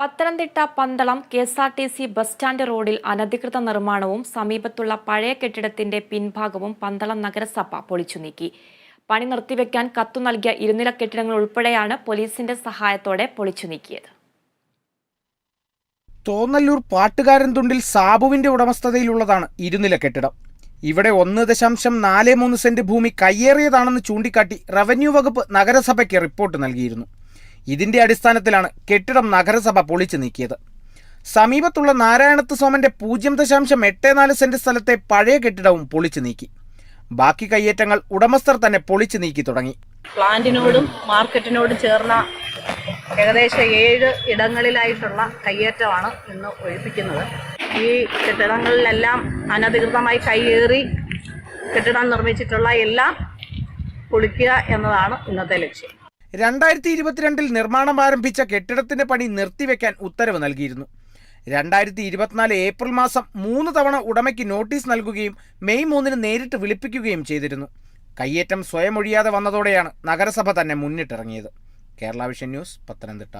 Pathanamthitta Pandalam K S R T C bus stand റോഡിൽ അനധികൃത നിർമ്മാണവും സമീപത്തുള്ള പഴയ കെട്ടിടത്തിന്റെ പിൻഭാഗവും പന്തളം നഗരസഭ പൊളിച്ചു നീക്കി. പണി നിർത്തിവെക്കാൻ കത്തു നൽകിയ ഇരുനില കെട്ടിടങ്ങൾ ഉൾപ്പെടെയാണ് പോലീസിന്റെ സഹായത്തോടെ പൊളിച്ചു നീക്കിയത്. തോന്നല്ലൂർ പാട്ടുകാരൻ തുണ്ടിൽ സാബുവിന്റെ ഉടമസ്ഥതയിലുള്ളതാണ് ഇരുനില കെട്ടിടം. ഇവിടെ ഒന്ന് ദശാംശം നാല് മൂന്ന് സെന്റ് ഭൂമി കയ്യേറിയതാണെന്ന് ചൂണ്ടിക്കാട്ടി റവന്യൂ വകുപ്പ് നഗരസഭയ്ക്ക് റിപ്പോർട്ട് നൽകിയിരുന്നു. ഇതിന്റെ അടിസ്ഥാനത്തിലാണ് കെട്ടിടം നഗരസഭ പൊളിച്ചു നീക്കിയത്. സമീപത്തുള്ള നാരായണത്ത് സോമന്റെ പൂജ്യം ദശാംശം എട്ട് നാല് സെന്റ് സ്ഥലത്തെ പഴയ കെട്ടിടവും പൊളിച്ചു നീക്കി. ബാക്കി കയ്യേറ്റങ്ങൾ ഉടമസ്ഥർ തന്നെ പൊളിച്ചു നീക്കി തുടങ്ങി. പ്ലാന്റിനോടും മാർക്കറ്റിനോടും ചേർന്ന ഏകദേശം ഏഴ് ഇടങ്ങളിലായിട്ടുള്ള കയ്യേറ്റമാണ് ഇന്ന് ഒഴിപ്പിക്കുന്നത്. ഈ കെട്ടിടങ്ങളിലെല്ലാം അനധികൃതമായി കയ്യേറി കെട്ടിടം നിർമ്മിച്ചിട്ടുള്ള എല്ലാം പൊളിക്കുക എന്നതാണ് ഇന്നത്തെ ലക്ഷ്യം. രണ്ടായിരത്തി ഇരുപത്തിരണ്ടിൽ നിർമ്മാണം ആരംഭിച്ച കെട്ടിടത്തിന്റെ പണി നിർത്തിവെക്കാൻ ഉത്തരവ് നൽകിയിരുന്നു. രണ്ടായിരത്തി ഇരുപത്തിനാല് ഏപ്രിൽ മാസം മൂന്ന് തവണ ഉടമയ്ക്ക് നോട്ടീസ് നൽകുകയും മെയ് മൂന്നിന് നേരിട്ട് വിളിപ്പിക്കുകയും ചെയ്തിരുന്നു. കയ്യേറ്റം സ്വയം ഒഴിയാതെ വന്നതോടെയാണ് നഗരസഭ തന്നെ മുന്നിട്ടിറങ്ങിയത്. Kerala vision news Pathanamthitta.